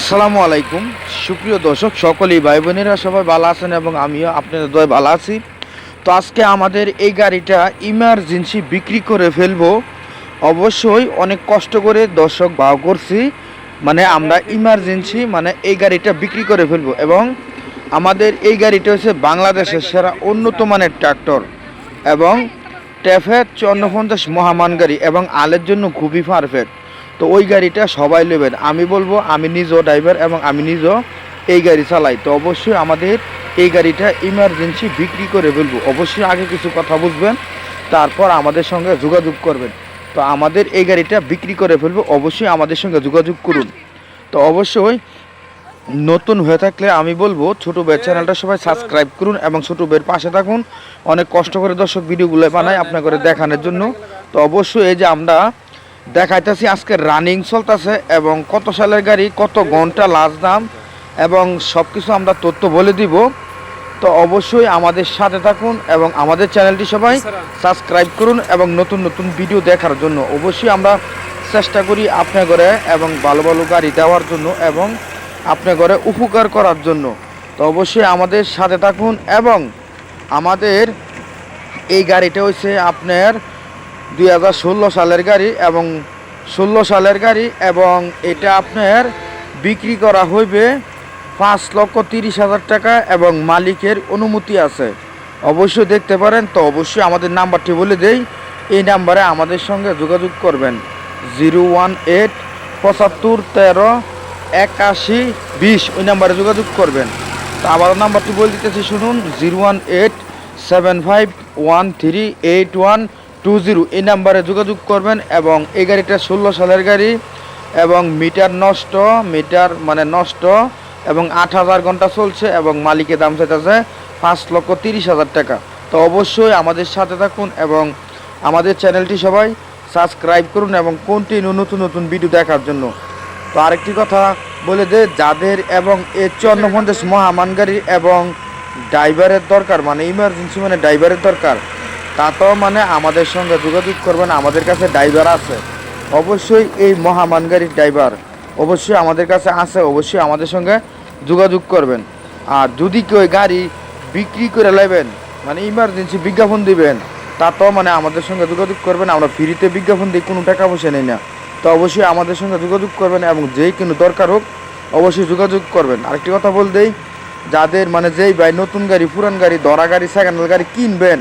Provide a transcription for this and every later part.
আসসালামু আলাইকুম। সুপ্রিয় দর্শক, সকলেই ভাই বোনেরা সবাই ভালো আছেন এবং আমিও আপনাদের দয় ভালো আছি। তো আজকে আমাদের এই গাড়িটা ইমার্জেন্সি বিক্রি করে ফেলব। অবশ্যই অনেক কষ্ট করে দর্শক ভাও করছি। মানে আমরা ইমার্জেন্সি মানে এই গাড়িটা বিক্রি করে ফেলব এবং আমাদের এই গাড়িটা হচ্ছে বাংলাদেশের সেরা উন্নত মানের ট্রাক্টর এবং ট্যাফের চন্দ্রপঞ্চাশ মহামান গাড়ি এবং আলের জন্য খুবই পারফেক্ট তো ওই গাড়িটা সবাই নেবেন। আমি বলব, আমি নিজেও ড্রাইভার এবং আমি নিজেও এই গাড়ি চালাই। তো অবশ্যই আমাদের এই গাড়িটা ইমার্জেন্সি বিক্রি করে ফেলব। অবশ্যই আগে কিছু কথা বুঝবেন, তারপর আমাদের সঙ্গে যোগাযোগ করবেন। তো আমাদের এই গাড়িটা বিক্রি করে ফেলব, অবশ্যই আমাদের সঙ্গে যোগাযোগ করুন। তো অবশ্যই নতুন হয়ে থাকলে আমি বলব, ছোটো ভাইয়ের চ্যানেলটা সবাই সাবস্ক্রাইব করুন এবং ছোটো ভাইয়ের পাশে থাকুন। অনেক কষ্ট করে দর্শক ভিডিওগুলো বানাই আপনার করে দেখানোর জন্য। তো অবশ্যই এই যে আমরা দেখাইতেছি আজকে রানিং চলতেছে এবং কত সালের গাড়ি, কত ঘণ্টা লাস্ট দাম এবং সব কিছু আমরা তথ্য বলে দিব। তো অবশ্যই আমাদের সাথে থাকুন এবং আমাদের চ্যানেলটি সবাই সাবস্ক্রাইব করুন এবং নতুন নতুন ভিডিও দেখার জন্য অবশ্যই আমরা চেষ্টা করি আপনার ঘরে এবং ভালো ভালো গাড়ি দেওয়ার জন্য এবং আপনার ঘরে উপকার করার জন্য। তো অবশ্যই আমাদের সাথে থাকুন এবং আমাদের এই গাড়িটা হচ্ছে আপনার দুই হাজার ষোলো সালের গাড়ি এবং ষোলো সালের গাড়ি এবং এটা আপনার বিক্রি করা হইবে পাঁচ লক্ষ তিরিশ হাজার টাকা এবং মালিকের অনুমতি আছে। অবশ্যই দেখতে পারেন, তো অবশ্যই আমাদের নাম্বারটি বলে দেই, এই নাম্বারে আমাদের সঙ্গে যোগাযোগ করবেন। জিরো ওয়ান এইট পঁচাত্তর তেরো একাশি বিশ, ওই নাম্বারে যোগাযোগ করবেন। তো আবার নাম্বারটি বলে দিতেছি, শুনুন, zero one eight seven five one three eight one two zero এই নাম্বারে যোগাযোগ করবেন এবং এই গাড়িটা ষোলো সালের গাড়ি এবং মিটার নষ্ট, মিটার মানে নষ্ট এবং আট হাজার ঘণ্টা চলছে এবং মালিকের দাম চাইতেছে পাঁচ লক্ষ তিরিশ হাজার টাকা। তো অবশ্যই আমাদের সাথে থাকুন এবং আমাদের চ্যানেলটি সবাই সাবস্ক্রাইব করুন এবং কন্টিনিউ নতুন নতুন ভিডিও দেখার জন্য। তো আরেকটি কথা বলে দে যাদের এবং এই চন্দ্রপঞ্চাশ মহামান গাড়ি এবং ড্রাইভারের দরকার মানে ইমার্জেন্সি মানে ড্রাইভারের দরকার তা তো মানে আমাদের সঙ্গে যোগাযোগ করবেন, আমাদের কাছে ড্রাইভার আছে। অবশ্যই এই মহামান গাড়ির ড্রাইভার অবশ্যই আমাদের কাছে আছে, অবশ্যই আমাদের সঙ্গে যোগাযোগ করবেন। আর যদি কেউ গাড়ি বিক্রি করে নেবেন মানে ইমার্জেন্সি বিজ্ঞাপন দিবেন তা তো মানে আমাদের সঙ্গে যোগাযোগ করবেন। আমরা ফ্রিতে বিজ্ঞাপন দিই, কোনো টাকা পয়সা নেই না। তো অবশ্যই আমাদের সঙ্গে যোগাযোগ করবেন এবং যেই কোনো দরকার হোক, অবশ্যই যোগাযোগ করবেন। আরেকটি কথা বলতেই যাদের মানে যেই ভাই নতুন গাড়ি, পুরান গাড়ি দরা গাড়ি সেকেন্ড গাড়ি কিনবেন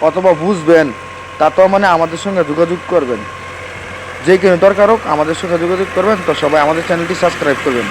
অথবা বুঝবেন, তা তো মানে আমাদের সঙ্গে যোগাযোগ করবেন। যে কোনো দরকার হোক আমাদের সঙ্গে যোগাযোগ করবেন, তো সবাই আমাদের চ্যানেলটি সাবস্ক্রাইব করবেন।